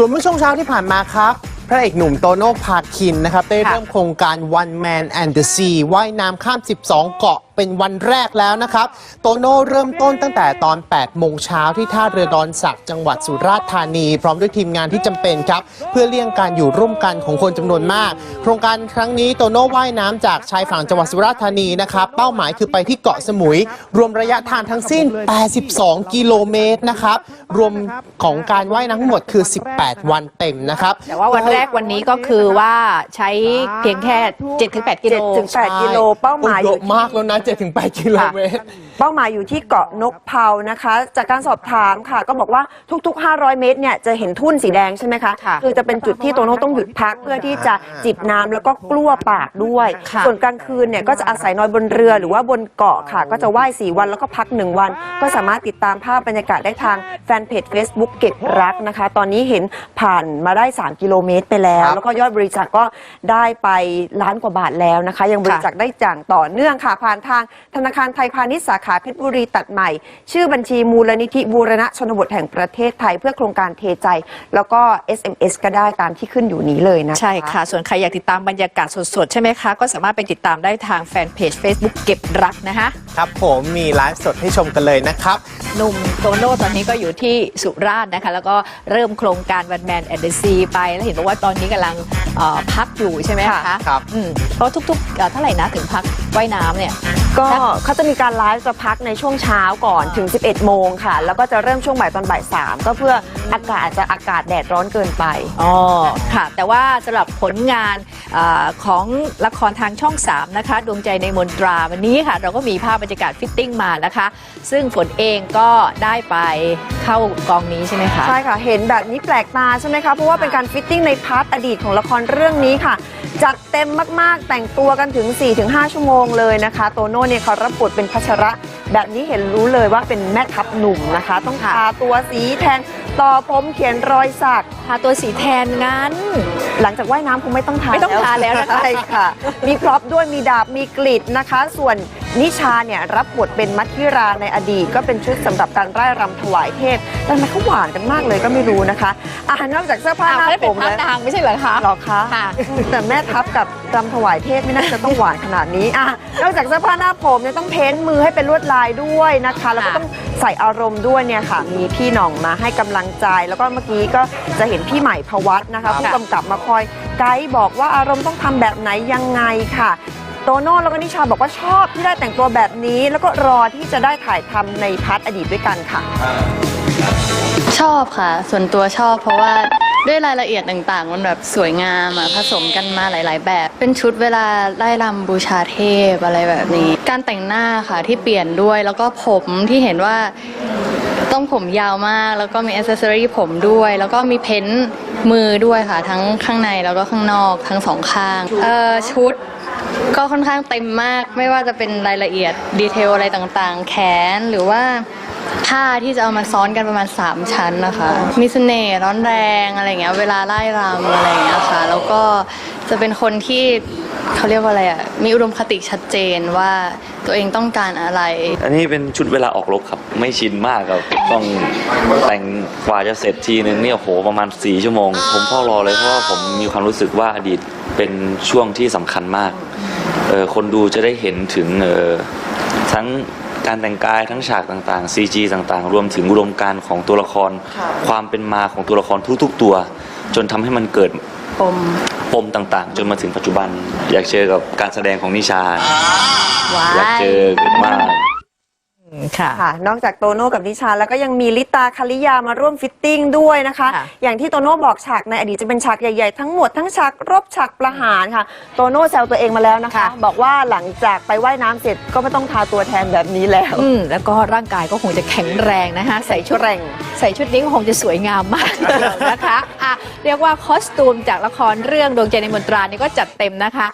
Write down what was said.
ส่วนเมื่อช่วงเช้าที่ผ่านมาครับ พระเอกหนุ่มโตโน่พาคินนะครับ ได้ค่ะเริ่มโครงการ One Man and the Sea ว่ายน้ำข้าม 12 เกาะ เป็นวันแรกแล้วนะครับ โตโน่เริ่มต้นตั้งแต่ตอน 8 โมงเช้าที่ท่าเรือดอนสักจังหวัดสุราษฎร์ธานี พร้อมด้วยทีมงานที่จำเป็นครับ เพื่อเลี่ยงการอยู่ร่วมกันของคนจำนวนมาก โครงการครั้งนี้โตโน่ว่ายน้ำจากชายฝั่งจังหวัดสุราษฎร์ธานีนะครับ เป้าหมายคือไปที่เกาะสมุย รวมระยะทางทั้งสิ้น 82 กิโลเมตรนะครับ รวมของการว่ายน้ำทั้งหมดคือ 18 วันเต็มนะครับ แต่ว่าวันแรกวันนี้ก็คือว่าใช้เพียงแค่ 7-8 กิโล7ถึง8กิโลเป้าหมายโเยอะมากแล้วนะ7-8กิโลเมตร เป้าหมายอยู่ที่เกาะนกเผานะคะ จากการสอบถามค่ะ ก็บอกว่าทุก ๆ 500 เมตรเนี่ยจะเห็นทุ่นสีแดงใช่ไหมคะค่ะอจะเป็นจุดที่โตโน่ต้องหยุดพักเพื่อที่จะจิบน้ำแล้วก็กลั้วปากด้วย ค่ะ ส่วนกลางคืนเนี่ยก็จะอาศัยนอนบนเรือหรือว่าบนเกาะค่ะ ก็จะว่าย4วันแล้วก็พัก 1 วัน ก็สามารถติดตามภาพบรรยากาศได้ทางแฟนเพจ Facebook เก็บรักนะคะ ตอนนี้เห็นผ่านมาได้ 3 กิโลเมตรไปแล้ว ครับ แล้วก็ยอดบริจาคก็ได้ไปล้านกว่าบาทแล้วนะคะ ยังบริจาคได้อย่างต่อเนื่องค่ะผ่านทางธนาคารไทยพาณิชย์สาขาเพชรบุรีตัดใหม่ ชื่อบัญชีมูลนิธิบูรณะชนบทแห่งประเทศไทยเพื่อโครงการเทใจ แล้วก็ SMS ก็ได้ตามที่ขึ้นอยู่นี้เลยนะคะใช่ค่ะ ส่วนใครอยากติดตามบรรยากาศสดๆ ใช่ไหมคะ ก็สามารถไปติดตามได้ทางแฟนเพจ Facebook เก็บรักนะคะครับผมมีไลฟ์สดให้ชมกันเลยนะครับหนุ่มโตโน่ตอนนี้ก็อยู่ที่สุราษฎร์นะคะ แล้วก็เริ่มโครงการวันแมนแอนเดซีไปแล้วเห็นบอกว่าตอนนี้กำลังเอ่อพักอยู่ใช่ไหมคะค่ะครับ อืมเพราะทุกๆเอ่อเท่าไหร่นะถึงพักว่ายน้ำเนี่ยก็เขาจะมีการไลฟ์จะพักในช่วงเช้าก่อนถึง 11 โมงค่ะ แล้วก็จะเริ่มช่วงบ่ายตอนบ่าย3ก็เพื่ออากาศอาจจะอากาศแดดร้อนเกินไป อ๋อค่ะ แต่ว่าสำหรับผลงานอาของละครทางช่อง 3 นะคะ ดวงใจในมนตราวันนี้ค่ะ เราก็มีภาพบรรยากาศฟิตติ้งมานะคะ ซึ่งฝนเองก็ได้ไปเข้ากองนี้ใช่ไหมคะ ใช่ค่ะ เห็นแบบนี้แปลกตาใช่ไหมคะ เพราะว่าเป็นการฟิตติ้งในพาร์ทอดีตของละครเรื่องนี้ค่ะจัดเต็มมากๆ แต่งตัวกันถึง 4-5 ชั่วโมงเลยนะคะ โตโน่เนี่ยเขารับบทเป็นพัชระ แบบนี้เห็นรู้เลยว่าเป็นแม่ทัพหนุ่มนะคะ ต้องค่ะทาตัวสีแทนต่อผมเขียนรอยสัก ทาตัวสีแทนงั้น หลังจากว่ายน้ำคงไม่ต้องทาไม่ต้องทาแล้วนะคะ ใช่ค่ะ มีพร็อพด้วยมีดาบมีกลิดนะคะ ส่วน นิชาเนี่ยรับบทเป็นมัทธิราในอดีต ก็เป็นชุดสำหรับการร่ายรำถวายเทพแต่ทำไมเขาหวานกันมากเลยก็ไม่รู้นะคะอ่านอกจากเสื้อผ้าอ้าวหน้าไม่ได้ผเป็นมพระแล้วนางไม่ใช่เหรอคะหรอคะค่ะแต่แม่ทัพกับรำถวายเทพไม่น่าจะต้องหวานขนาดนี้อะนอกจากเสื้อผ้าหน้าผมเนี่ยต้องเพ้นท์มือให้เป็นลวดลายด้วยนะคะ แล้วก็ค่ะต้องใส่อารมณ์ด้วยเนี่ยค่ะ มีพี่หน่องมาให้กำลังใจ แล้วก็เมื่อกี้ก็จะเห็นพี่ใหม่พวัตนะคะผู้กำกับมาคอยไกด์บอกว่าอารมณ์ต้องทำแบบไหนยังไงค่ะ โตโน่แล้วก็นิชาบอกว่าชอบที่ได้แต่งตัวแบบนี้ แล้วก็รอที่จะได้ถ่ายทำในพาร์ทอดีตด้วยกันค่ะ ชอบค่ะ ส่วนตัวชอบเพราะว่าด้วยรายละเอียดต่างๆ มันแบบสวยงามอะผสมกันมาหลาย ๆ แบบ เป็นชุดเวลาไล่รำบูชาเทพอะไรแบบนี้ การแต่งหน้าค่ะที่เปลี่ยนด้วยแล้วก็ผมที่เห็นว่าต้องผมยาวมาก แล้วก็มีอ c เซ s ซอรี่ผมด้วย แล้วก็มีเพ้นท์มือด้วยค่ะ ทั้งข้างในแล้วก็ข้างนอกทั้งสองข้างเอ่อชุด ก็ค่อนข้างเต็มมากไม่ว่าจะเป็นรายละเอียดดีเทลอะไรต่างๆ แขนหรือว่าผ้าที่จะเอามาซ้อนกันประมาณ 3 ชั้นนะคะ มีเสน่ห์ร้อนแรงอะไรเงี้ยเวลาไล่รำอะไรเงี้ยค่ะ แล้วก็จะเป็นคนที่ เขาเรียกว่าอะไรอะ มีอุดมคติชัดเจนว่าตัวเองต้องการอะไร อันนี้เป็นชุดเวลาออกรบครับ ไม่ชินมากครับ ต้องแต่งกว่าจะเสร็จทีนึงเนี่ยโหประมาณ 4 ชั่วโมง ผมเฝ้ารอเลยเพราะว่าผมมีความรู้สึกว่าอดีตเป็นช่วงที่สำคัญมากเออคนดูจะได้เห็นถึงเออทั้งการแต่งกายทั้งฉากต่างๆ CG ต่างๆ รวมถึงอุดมการณ์ของตัวละคร ความเป็นมาของตัวละครทุกๆตัว จนทำให้มันเกิด ปม ปมต่างๆ จนมาถึงปัจจุบัน อยากเจอกับการแสดงของนิชาว้าอยากเจอมาก ค่ะ ค่ะ นอกจากโตโน่กับนิชา แล้วก็ยังมีลิตาคาริยามาร่วมฟิตติ้งด้วยนะคะ ค่ะ อย่างที่โตโน่บอกฉากในอดีตจะเป็นฉากใหญ่ๆ ทั้งหมดทั้งฉากรบฉากประหารค่ะ โตโน่แซวตัวเองมาแล้วนะคะ ค่ะ บอกว่าหลังจากไปว่ายน้ำเสร็จก็ไม่ต้องทาตัวแทนแบบนี้แล้ว อืมแล้วก็ร่างกายก็คงจะแข็งแรงนะคะ ใส่ชุดแรง ใส่ชุดนี้ก็คงจะสวยงามมากทีเดียวนะคะอะเรียกว่าคอสตูมจากละครเรื่องดวงใจในมนตรานี่ก็จัดเต็มนะคะ